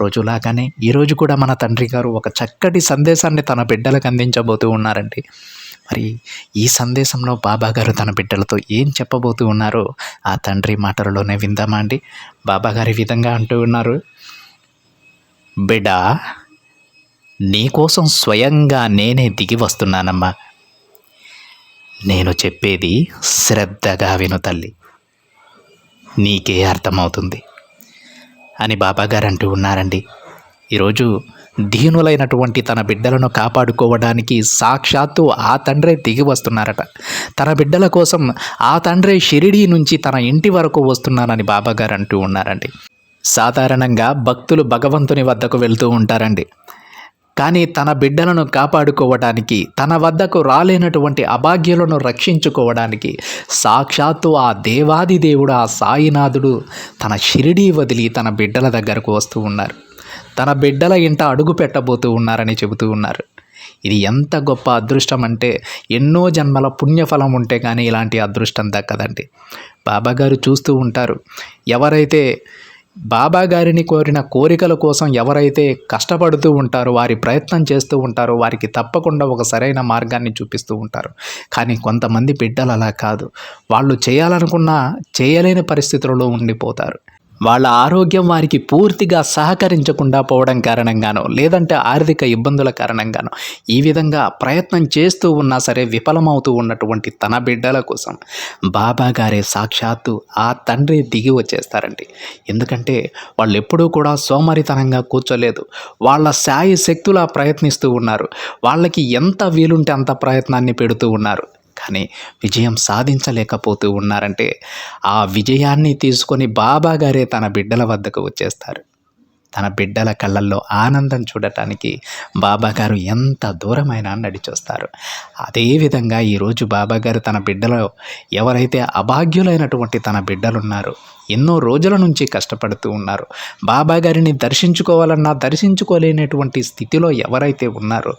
రోజులాగానే ఈరోజు కూడా మన తండ్రి గారు ఒక చక్కటి సందేశాన్ని తన బిడ్డలకు అందించబోతూ ఉన్నారండి. మరి ఈ సందేశంలో బాబా గారు తన బిడ్డలతో ఏం చెప్పబోతూ ఉన్నారో ఆ తండ్రి మాటలలోనే విందామా అండి. బాబా గారి విధంగా అంటూ ఉన్నారు. బిడ్డ నీకోసం స్వయంగా నేనే దిగి వస్తున్నానమ్మా. నేను చెప్పేది శ్రద్ధగా విను తల్లి. నీకే అర్థమవుతుంది. అని బాబాగారు అంటూ ఉన్నారండి. ఈరోజు దీనులైనటువంటి తన బిడ్డలను కాపాడుకోవడానికి సాక్షాత్తు ఆ తండ్రే దిగి వస్తున్నారట. తన బిడ్డల కోసం ఆ తండ్రే షిరిడీ నుంచి తన ఇంటి వరకు వస్తున్నానని బాబాగారు అంటూ ఉన్నారండి. సాధారణంగా భక్తులు భగవంతుని వద్దకు వెళ్తూ ఉంటారండి. కానీ తన బిడ్డలను కాపాడుకోవడానికి తన వద్దకు రాలేనటువంటి అభాగ్యులను రక్షించుకోవడానికి సాక్షాత్తు ఆ దేవాది దేవుడు ఆ సాయినాథుడు తన షిరిడీ వదిలి తన బిడ్డల దగ్గరకు వస్తూ ఉన్నారు. తన బిడ్డల ఇంట అడుగు పెట్టబోతూ ఉన్నారని చెబుతూ ఉన్నారు. ఇది ఎంత గొప్ప అదృష్టం అంటే ఎన్నో జన్మల పుణ్యఫలం ఉంటే కానీ ఇలాంటి అదృష్టం దక్కదండి. బాబాగారు చూస్తూ ఉంటారు ఎవరైతే బాబా గారిని కోరిన కోరికల కోసం ఎవరైతే కష్టపడుతూ ఉంటారో వారి ప్రయత్నం చేస్తూ ఉంటారో వారికి తప్పకుండా ఒక సరైన మార్గాన్ని చూపిస్తూ ఉంటారు. కానీ కొంతమంది బిడ్డలు అలా కాదు. వాళ్ళు చేయాలనుకున్నా చేయలేని పరిస్థితులలో ఉండిపోతారు. వాళ్ళ ఆరోగ్యం వారికి పూర్తిగా సహకరించకుండా పోవడం కారణంగానో లేదంటే ఆర్థిక ఇబ్బందుల కారణంగానో ఈ విధంగా ప్రయత్నం చేస్తూ ఉన్నా సరే విఫలమవుతూ ఉన్నటువంటి తన బిడ్డల కోసం బాబా గారే సాక్షాత్తు ఆ తండ్రి దిగి వచ్చేస్తారండి. ఎందుకంటే వాళ్ళు ఎప్పుడూ కూడా సోమరితనంగా కూర్చోలేదు. వాళ్ళ శాయి శక్తులా ప్రయత్నిస్తూ ఉన్నారు. వాళ్ళకి ఎంత వీలుంటే అంత ప్రయత్నాన్ని పెడుతూ ఉన్నారు. కానీ విజయం సాధించలేకపోతూ ఉన్నారంటే ఆ విజయాన్ని తీసుకొని బాబా గారే తన బిడ్డల వద్దకు వచ్చేస్తారు. తన బిడ్డల కళ్ళల్లో ఆనందం చూడటానికి బాబాగారు ఎంత దూరమైనా నడిచొస్తారు. అదేవిధంగా ఈరోజు బాబాగారు తన బిడ్డలో ఎవరైతే అభాగ్యులైనటువంటి తన బిడ్డలున్నారో ఎన్నో రోజుల నుంచి కష్టపడుతూ ఉన్నారు. బాబాగారిని దర్శించుకోవాలన్నా దర్శించుకోలేనటువంటి స్థితిలో ఎవరైతే ఉన్నారో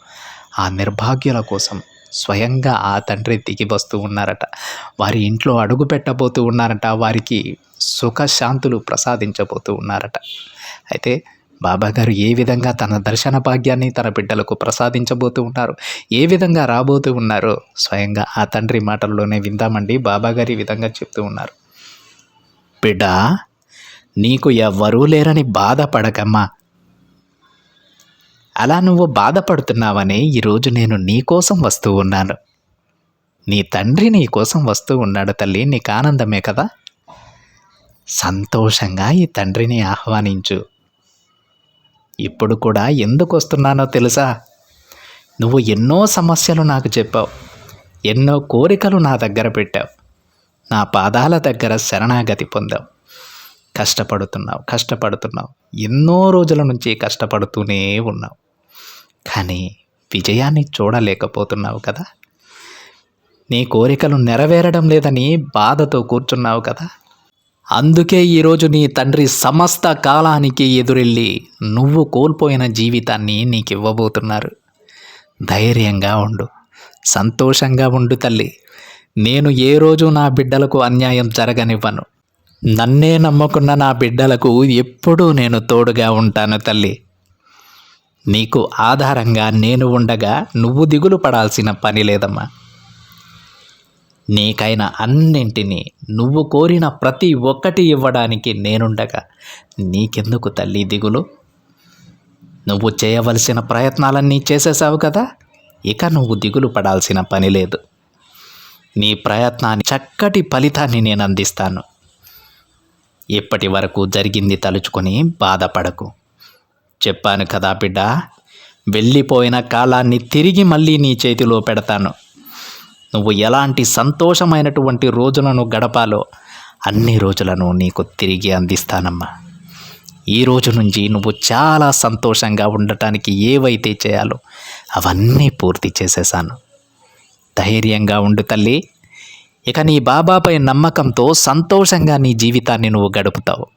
ఆ నిర్భాగ్యుల కోసం స్వయంగా ఆ తండ్రి దిగి వస్తూ ఉన్నారట. వారి ఇంట్లో అడుగు పెట్టబోతూ ఉన్నారట. వారికి సుఖశాంతులు ప్రసాదించబోతూ ఉన్నారట. అయితే బాబాగారు ఏ విధంగా తన దర్శన భాగ్యాన్ని తన బిడ్డలకు ప్రసాదించబోతూ ఉన్నారు? ఏ విధంగా రాబోతూ ఉన్నారో స్వయంగా ఆ తండ్రి మాటల్లోనే విందామండి. బాబాగారు ఈ విధంగా చెప్తూ ఉన్నారు. బిడ్డ నీకు ఎవ్వరూ లేరని బాధపడకమ్మా. అలా నువ్వు బాధపడుతున్నావని ఈరోజు నేను నీకోసం వస్తూ ఉన్నాను. నీ తండ్రి నీ కోసం వస్తూ ఉన్నాడు తల్లి నీకు ఆనందమే కదా? సంతోషంగా ఈ తండ్రిని ఆహ్వానించు. ఇప్పుడు కూడా ఎందుకు వస్తున్నానో తెలుసా? నువ్వు ఎన్నో సమస్యలు నాకు చెప్పావు. ఎన్నో కోరికలు నా దగ్గర పెట్టావు. నా పాదాల దగ్గర శరణాగతి పొందావు. కష్టపడుతున్నావు కష్టపడుతున్నావు. ఎన్నో రోజుల నుంచి కష్టపడుతూనే ఉన్నావు. కానీ విజయాన్ని చూడలేకపోతున్నావు కదా? నీ కోరికలు నెరవేరడం లేదని బాధతో కూర్చున్నావు కదా? అందుకే ఈరోజు నీ తండ్రి సమస్త కాలానికి ఎదురెళ్ళి నువ్వు కోల్పోయిన జీవితాన్ని నీకు ఇవ్వబోతున్నారు ధైర్యంగా ఉండు. సంతోషంగా ఉండు తల్లి. నేను ఏ రోజు నా బిడ్డలకు అన్యాయం జరగనివ్వను. నన్నే నమ్ముకున్న నా బిడ్డలకు ఎప్పుడూ నేను తోడుగా ఉంటాను తల్లి. నీకు ఆధారంగా నేను ఉండగా నువ్వు దిగులు పడాల్సిన పని లేదమ్మా. నీకైన అన్నింటినీ నువ్వు కోరిన ప్రతి ఒక్కటి ఇవ్వడానికి నేనుండగా నీకెందుకు తల్లి దిగులు? నువ్వు చేయవలసిన ప్రయత్నాలన్నీ చేసేసావు కదా ఇక నువ్వు దిగులు పడాల్సిన పని లేదు. నీ ప్రయత్నాన్ని చక్కటి ఫలితాన్ని నేను అందిస్తాను. ఇప్పటి వరకు జరిగింది తలుచుకొని బాధపడకు. చెప్పాను కదా బిడ్డ వెళ్ళిపోయిన కాలాన్ని తిరిగి మళ్ళీ నీ చేతిలో పెడతాను. నువ్వు ఎలాంటి సంతోషమైనటువంటి రోజులను గడపాలో అన్ని రోజులను నీకు తిరిగి అందిస్తానమ్మా. ఈ రోజు నుంచి నువ్వు చాలా సంతోషంగా ఉండటానికి ఏవైతే చేయాలో అవన్నీ పూర్తి చేసేసాను ధైర్యంగా ఉండు తల్లి. ఇక నీ బాబాపై నమ్మకంతో సంతోషంగా నీ జీవితాన్ని నువ్వు గడుపుతావు.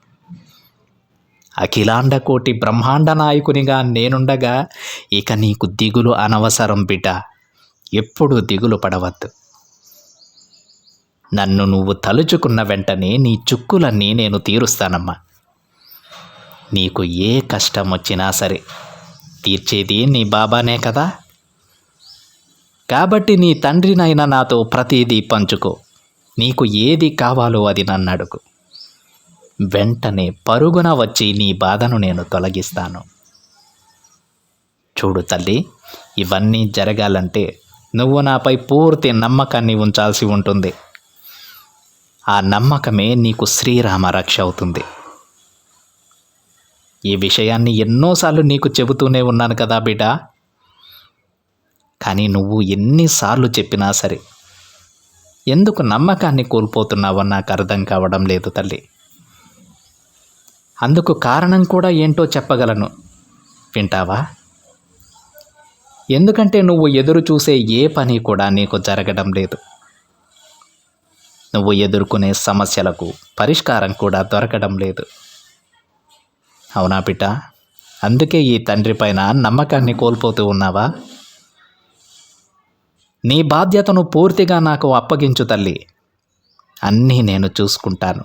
అఖిలాండ కోటి బ్రహ్మాండ నాయకునిగా నేనుండగా ఇక నీకు దిగులు అనవసరం బిడ్డ. ఎప్పుడు దిగులు పడవద్దు. నన్ను నువ్వు తలుచుకున్న వెంటనే నీ చుక్కులన్నీ నేను తీరుస్తానమ్మా. నీకు ఏ కష్టం వచ్చినా సరే తీర్చేది నీ బాబానే కదా? కాబట్టి నీ తండ్రినైనా నాతో ప్రతిదీ పంచుకో. నీకు ఏది కావాలో అది నన్ను అడుగు. వెంటనే పరుగున వచ్చి నీ బాధను నేను తొలగిస్తాను. చూడు తల్లి ఇవన్నీ జరగాలంటే నువ్వు నాపై పూర్తి నమ్మకాన్ని ఉంచాల్సి ఉంటుంది. ఆ నమ్మకమే నీకు శ్రీరామ రక్ష అవుతుంది. ఈ విషయాన్ని ఎన్నోసార్లు నీకు చెబుతూనే ఉన్నాను కదా బిడ్డ. కానీ నువ్వు ఎన్నిసార్లు చెప్పినా సరే ఎందుకు నమ్మకాన్ని కోల్పోతున్నావో నాకు అర్థం కావడం లేదు తల్లి. అందుకు కారణం కూడా ఏంటో చెప్పగలను. వింటావా? ఎందుకంటే నువ్వు ఎదురు చూసే ఏ పని కూడా నీకు జరగడం లేదు. నువ్వు ఎదుర్కొనే సమస్యలకు పరిష్కారం కూడా దొరకడం లేదు. అవునా బిడ్డ అందుకే ఈ తండ్రి పైన నమ్మకాన్ని కోల్పోతూ ఉన్నావా? నీ బాధ్యతను పూర్తిగా నాకు అప్పగించు తల్లి. అన్నీ నేను చూసుకుంటాను.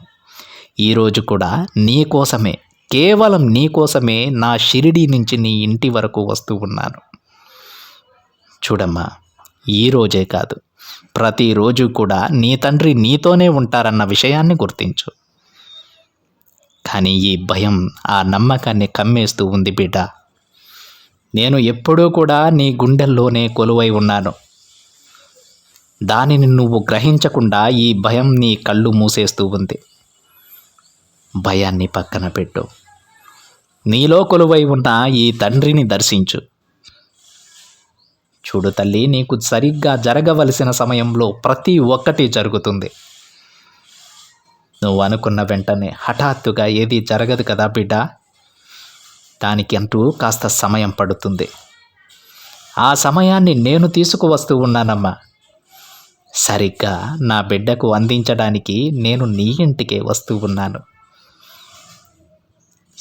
ఈరోజు కూడా నీ కోసమే కేవలం నీ కోసమే నా షిరిడి నుంచి నీ ఇంటి వరకు వస్తూ ఉన్నాను. చూడమ్మా ఈరోజే కాదు ప్రతిరోజు కూడా నీ తండ్రి నీతోనే ఉంటారన్న విషయాన్ని గుర్తించు. కానీ ఈ భయం ఆ నమ్మకాన్ని కమ్మేస్తూ ఉంది బిడ్డ. నేను ఎప్పుడూ కూడా నీ గుండెల్లోనే కొలువై ఉన్నాను. దానిని నువ్వు గ్రహించకుండా ఈ భయం నీ కళ్ళు మూసేస్తూ ఉంది. భయాన్ని పక్కన పెట్టు. నీలో కొలువై ఉన్న ఈ తండ్రిని దర్శించు. చూడు తల్లి నీకు సరిగ్గా జరగవలసిన సమయంలో ప్రతి ఒక్కటి జరుగుతుంది. నువ్వు అనుకున్న వెంటనే హఠాత్తుగా ఏది జరగదు కదా బిడ్డ? దానికి అంటూ కాస్త సమయం పడుతుంది. ఆ సమయాన్ని నేను తీసుకువస్తూ ఉన్నానమ్మా. సరిగ్గా నా బిడ్డకు అందించడానికి నేను నీ ఇంటికే వస్తూ ఉన్నాను.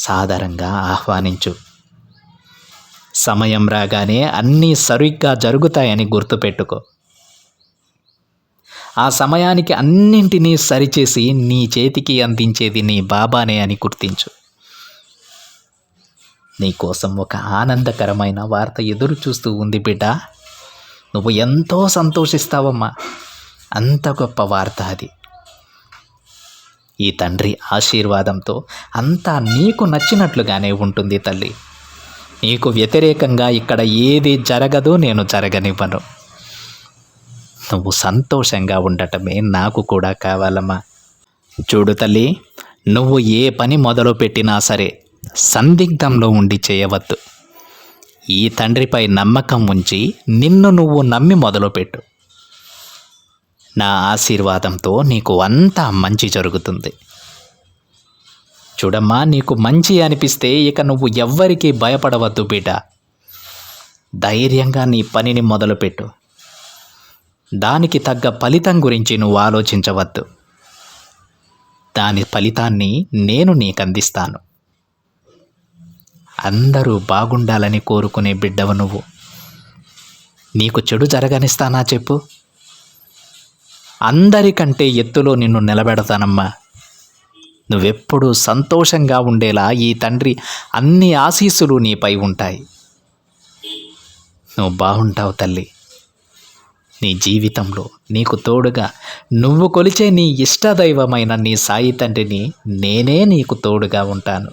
సాదరంగా ఆహ్వానించు. సమయం రాగానే అన్నీ సరిగ్గా జరుగుతాయని గుర్తుపెట్టుకో. ఆ సమయానికి అన్నింటినీ సరిచేసి నీ చేతికి అందించేది నీ బాబానే అని గుర్తించు. నీకోసం ఒక ఆనందకరమైన వార్త ఎదురు చూస్తూ ఉంది బిడ్డ. నువ్వు ఎంతో సంతోషిస్తావమ్మా. అంత గొప్ప వార్త అది. ఈ తండ్రి ఆశీర్వాదంతో అంతా నీకు నచ్చినట్లుగానే ఉంటుంది తల్లి. నీకు వ్యతిరేకంగా ఇక్కడ ఏది జరగదో నేను జరగనివ్వను. నువ్వు సంతోషంగా ఉండటమే నాకు కూడా కావాలమ్మా. చూడు తల్లి నువ్వు ఏ పని మొదలు పెట్టినా సరే సందిగ్ధంలో ఉండి చేయవద్దు. ఈ తండ్రిపై నమ్మకం ఉంచి నిన్ను నువ్వు నమ్మి మొదలుపెట్టు. నా ఆశీర్వాదంతో నీకు అంతా మంచి జరుగుతుంది. చూడమ్మా నీకు మంచి అనిపిస్తే ఇక నువ్వు ఎవ్వరికీ భయపడవద్దు బిడ్డ. ధైర్యంగా నీ పనిని మొదలుపెట్టు. దానికి తగ్గ ఫలితం గురించి నువ్వు ఆలోచించవద్దు. దాని ఫలితాన్ని నేను నీకు అందిస్తాను అందరూ బాగుండాలని కోరుకునే బిడ్డవు నువ్వు. నీకు చెడు జరగనిస్తానా చెప్పు? అందరికంటే ఎత్తులో నిన్ను నిలబెడతానమ్మా. నువ్వెప్పుడూ సంతోషంగా ఉండేలా ఈ తండ్రి అన్ని ఆశీస్సులు నీపై ఉంటాయి. నువ్వు బాగుంటావు తల్లి. నీ జీవితంలో నీకు తోడుగా నువ్వు కొలిచే నీ ఇష్టదైవమైన నీ సాయి తండ్రిని నేనే నీకు తోడుగా ఉంటాను.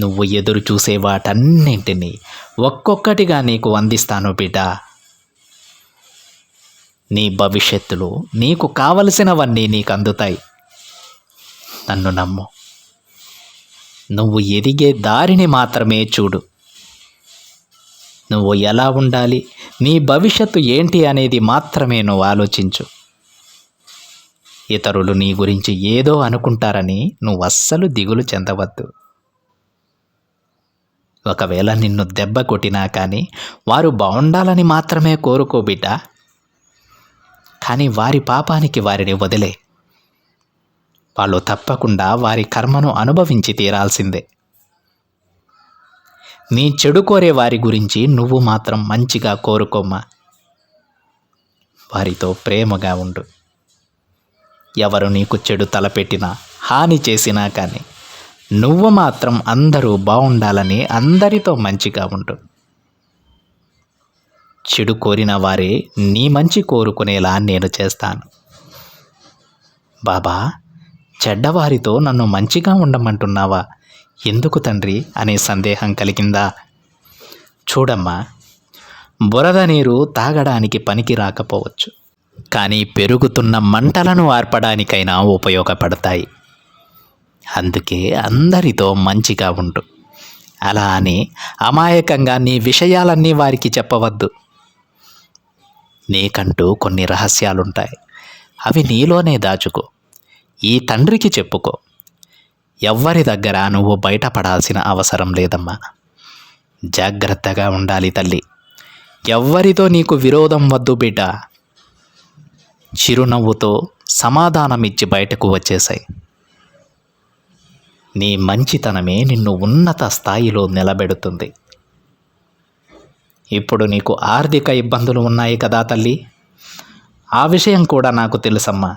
నువ్వు ఎదురు చూసే వాటన్నింటినీ ఒక్కొక్కటిగా నీకు అందిస్తాను బిడ్డ. నీ భవిష్యత్తులో నీకు కావలసినవన్నీ నీకు అందుతాయి నన్ను నమ్ము. నువ్వు ఎదిగే దారిని మాత్రమే చూడు. నువ్వు ఎలా ఉండాలి నీ భవిష్యత్తు ఏంటి అనేది మాత్రమే నువ్వు ఆలోచించు. ఇతరులు నీ గురించి ఏదో అనుకుంటారని నువ్వు అస్సలు దిగులు చెందవద్దు. ఒకవేళ నిన్ను దెబ్బ కొట్టినా కానీ వారు బాగుండాలని మాత్రమే కోరుకోబిడ్డా కానీ వారి పాపానికి వారిని వదిలే. వాళ్ళు తప్పకుండా వారి కర్మను అనుభవించి తీరాల్సిందే. నీ చెడు కోరే వారి గురించి నువ్వు మాత్రం మంచిగా కోరుకోమ్మా. వారితో ప్రేమగా ఉండు. ఎవరు నీకు చెడు తలపెట్టినా హాని చేసినా కానీ నువ్వు మాత్రం అందరూ బాగుండాలని అందరితో మంచిగా ఉండు. చెడు కోరిన వారే నీ మంచి కోరుకునేలా నేను చేస్తాను. బాబా చెడ్డవారితో నన్ను మంచిగా ఉండమంటున్నావా? ఎందుకు తండ్రి? అనే సందేహం కలిగిందా? చూడమ్మా బురద నీరు తాగడానికి పనికి రాకపోవచ్చు కానీ పెరుగుతున్న మంటలను ఆర్పడానికైనా ఉపయోగపడతాయి. అందుకే అందరితో మంచిగా ఉండు. అలా అని అమాయకంగా నీ విషయాలన్నీ వారికి చెప్పవద్దు. నీకంటూ కొన్ని రహస్యాలుంటాయి. అవి నీలోనే దాచుకో. ఈ తండ్రికి చెప్పుకో. ఎవ్వరి దగ్గర నువ్వు బయటపడాల్సిన అవసరం లేదమ్మా. జాగ్రత్తగా ఉండాలి తల్లి. ఎవ్వరితో నీకు విరోధం వద్దు బిడ్డ. చిరునవ్వుతో సమాధానమిచ్చి బయటకు వచ్చేసాయి నీ మంచితనమే నిన్ను ఉన్నత స్థాయిలో నిలబెడుతుంది. ఇప్పుడు నీకు ఆర్థిక ఇబ్బందులు ఉన్నాయి కదా తల్లి. ఆ విషయం కూడా నాకు తెలుసమ్మా.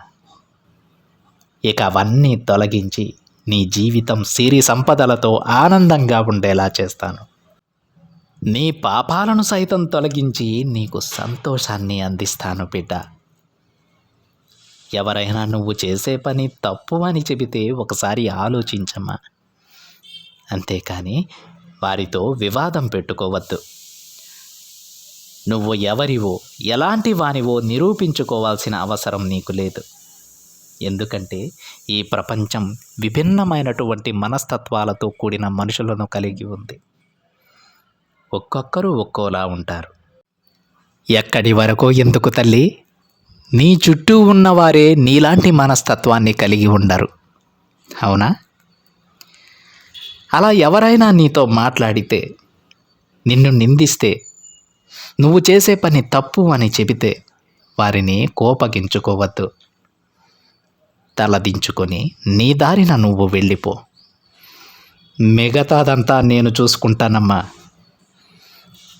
ఇక అవన్నీ తొలగించి నీ జీవితం సిరి సంపదలతో ఆనందంగా ఉండేలా చేస్తాను. నీ పాపాలను సైతం తొలగించి నీకు సంతోషాన్ని అందిస్తాను బిడ్డ. ఎవరైనా నువ్వు చేసే పని తప్పు అని చెబితే ఒకసారి ఆలోచించమ్మా. అంతేకాని వారితో వివాదం పెట్టుకోవద్దు. నువ్వు ఎవరివో ఎలాంటి వానివో నిరూపించుకోవాల్సిన అవసరం నీకు లేదు. ఎందుకంటే ఈ ప్రపంచం విభిన్నమైనటువంటి మనస్తత్వాలతో కూడిన మనుషులను కలిగి ఉంది. ఒక్కొక్కరు ఒక్కోలా ఉంటారు. ఎక్కడి వరకు ఎందుకు తల్లి? నీ చుట్టూ ఉన్నవారే నీలాంటి మనస్తత్వాన్ని కలిగి ఉండరు. అవునా? అలా ఎవరైనా నీతో మాట్లాడితే నిన్ను నిందిస్తే నువ్వు చేసే పని తప్పు అని చెబితే వారిని కోపగించుకోవద్దు. తలదించుకొని నీ దారిన నువ్వు వెళ్ళిపో. మిగతాదంతా నేను చూసుకుంటానమ్మా.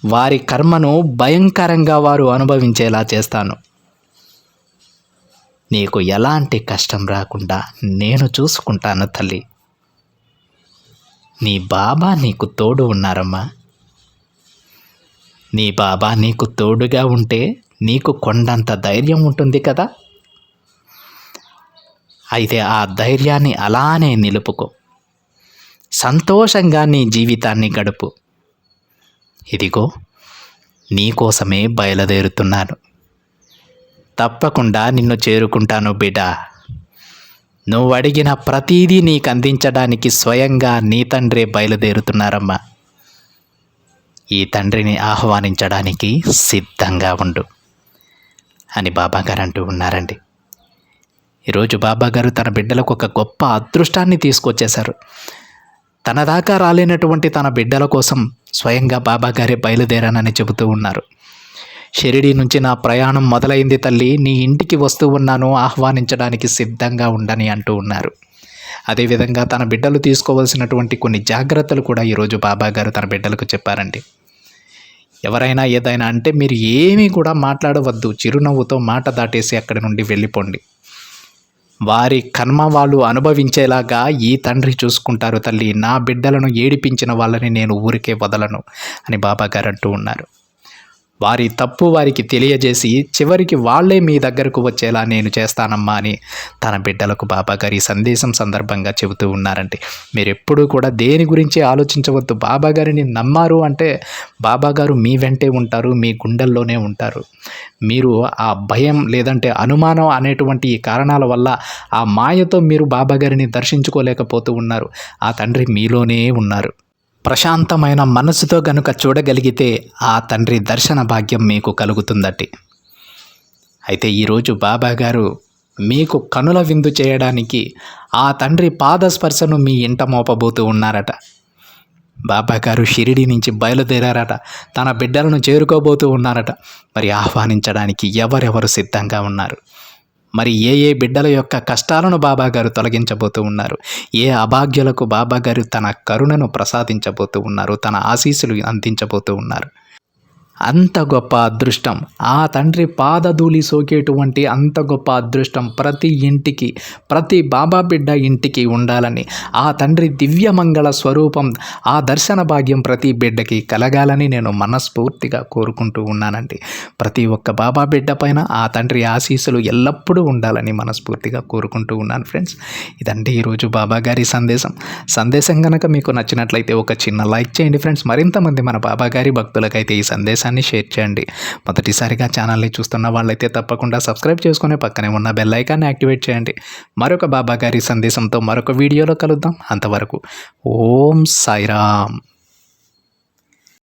వారి కర్మను భయంకరంగా వారు అనుభవించేలా చేస్తాను. నీకు ఎలాంటి కష్టం రాకుండా నేను చూసుకుంటాను తల్లి. నీ బాబా నీకు తోడు ఉన్నారమ్మా. నీ బాబా నీకు తోడుగా ఉంటే నీకు కొండంత ధైర్యం ఉంటుంది కదా? అయితే ఆ ధైర్యాన్ని అలానే నిలుపుకో. సంతోషంగా నీ జీవితాన్ని గడుపు. ఇదిగో నీకోసమే బయలుదేరుతున్నాను. తప్పకుండా నిన్ను చేరుకుంటాను బిడ్డ నువ్వు అడిగిన ప్రతీదీ నీకు అందించడానికి స్వయంగా నీ తండ్రే బయలుదేరుతున్నారమ్మా. ఈ తండ్రిని ఆహ్వానించడానికి సిద్ధంగా ఉండు అని బాబాగారు అంటూ ఉన్నారండి. ఈరోజు బాబాగారు తన బిడ్డలకు ఒక గొప్ప అదృష్టాన్ని తీసుకొచ్చేశారు. తన దాకా రాలేనటువంటి తన బిడ్డల కోసం స్వయంగా బాబాగారే బయలుదేరానని చెబుతూ ఉన్నారు. షిరిడి నుంచి నా ప్రయాణం మొదలైంది తల్లి నీ ఇంటికి వస్తూ ఉన్నాను ఆహ్వానించడానికి సిద్ధంగా ఉండని అంటూ ఉన్నారు. అదేవిధంగా తన బిడ్డలు తీసుకోవాల్సినటువంటి కొన్ని జాగ్రత్తలు కూడా ఈరోజు బాబా గారు తన బిడ్డలకు చెప్పారండి. ఎవరైనా ఏదైనా అంటే మీరు ఏమీ కూడా మాట్లాడవద్దు చిరునవ్వుతో మాట దాటేసి అక్కడి నుండి వెళ్ళిపోండి. వారి కర్మ వాళ్ళు అనుభవించేలాగా ఈ తండ్రి చూసుకుంటారు తల్లి నా బిడ్డలను ఏడిపించిన వాళ్ళని నేను ఊరికే వదలను అని బాబా గారు అంటూ ఉన్నారు. వారి తప్పు వారికి తెలియజేసి చివరికి వాళ్ళే మీ దగ్గరకు వచ్చేలా నేను చేస్తానమ్మా అని తన బిడ్డలకు బాబాగారి సందేశం సందర్భంగా చెబుతూ ఉన్నారంటే మీరు ఎప్పుడూ కూడా దేని గురించి ఆలోచించవద్దు. బాబాగారిని నమ్మారు అంటే బాబాగారు మీ వెంటే ఉంటారు మీ గుండెల్లోనే ఉంటారు. మీరు ఆ భయం లేదంటే అనుమానం అనేటువంటి ఈ కారణాల వల్ల ఆ మాయతో మీరు బాబాగారిని దర్శించుకోలేకపోతూ ఉన్నారు. ఆ తండ్రి మీలోనే ఉన్నారు. ప్రశాంతమైన మనసుతో గనుక చూడగలిగితే ఆ తండ్రి దర్శన భాగ్యం మీకు కలుగుతుందటి. అయితే ఈరోజు బాబా గారు మీకు కనుల విందు చేయడానికి ఆ తండ్రి పాదస్పర్శను మీ ఇంట మోపబోతూ ఉన్నారట. బాబా గారు షిరిడి నుంచి బయలుదేరారట. తన బిడ్డలను చేరుకోబోతూ ఉన్నారట. మరి ఆహ్వానించడానికి ఎవరెవరు సిద్ధంగా ఉన్నారు? మరి ఏ ఏ బిడ్డల యొక్క కష్టాలను బాబాగారు తొలగించబోతూ ఉన్నారు? ఏ అభాగ్యులకు బాబాగారు తన కరుణను ప్రసాదించబోతూ ఉన్నారు? తన ఆశీస్సులు అందించబోతూ ఉన్నారు? అంత గొప్ప అదృష్టం. ఆ తండ్రి పాదధూళి సోకేటువంటి అంత గొప్ప అదృష్టం ప్రతి ఇంటికి ప్రతి బాబా బిడ్డ ఇంటికి ఉండాలని ఆ తండ్రి దివ్యమంగళ స్వరూపం ఆ దర్శన భాగ్యం ప్రతి బిడ్డకి కలగాలని నేను మనస్ఫూర్తిగా కోరుకుంటూ ఉన్నానండి. ప్రతి ఒక్క బాబా బిడ్డ పైన ఆ తండ్రి ఆశీస్సులు ఎల్లప్పుడూ ఉండాలని మనస్ఫూర్తిగా కోరుకుంటూ ఉన్నాను ఫ్రెండ్స్. ఇదండి ఈరోజు బాబా గారి సందేశం. సందేశం కనుక మీకు నచ్చినట్లయితే ఒక చిన్న లైక్ చేయండి ఫ్రెండ్స్. మరింతమంది మన బాబా గారి భక్తులకైతే ఈ సందేశం సందేశాన్ని షేర్ చేయండి. మొదటిసారిగా ఛానల్ని చూస్తున్న వాళ్ళైతే తప్పకుండా సబ్స్క్రైబ్ చేసుకుని పక్కనే ఉన్న బెల్ ఐకాన్ని యాక్టివేట్ చేయండి. మరొక బాబా గారి సందేశంతో మరొక వీడియోలో కలుద్దాం. అంతవరకు ఓం సాయిరామ్.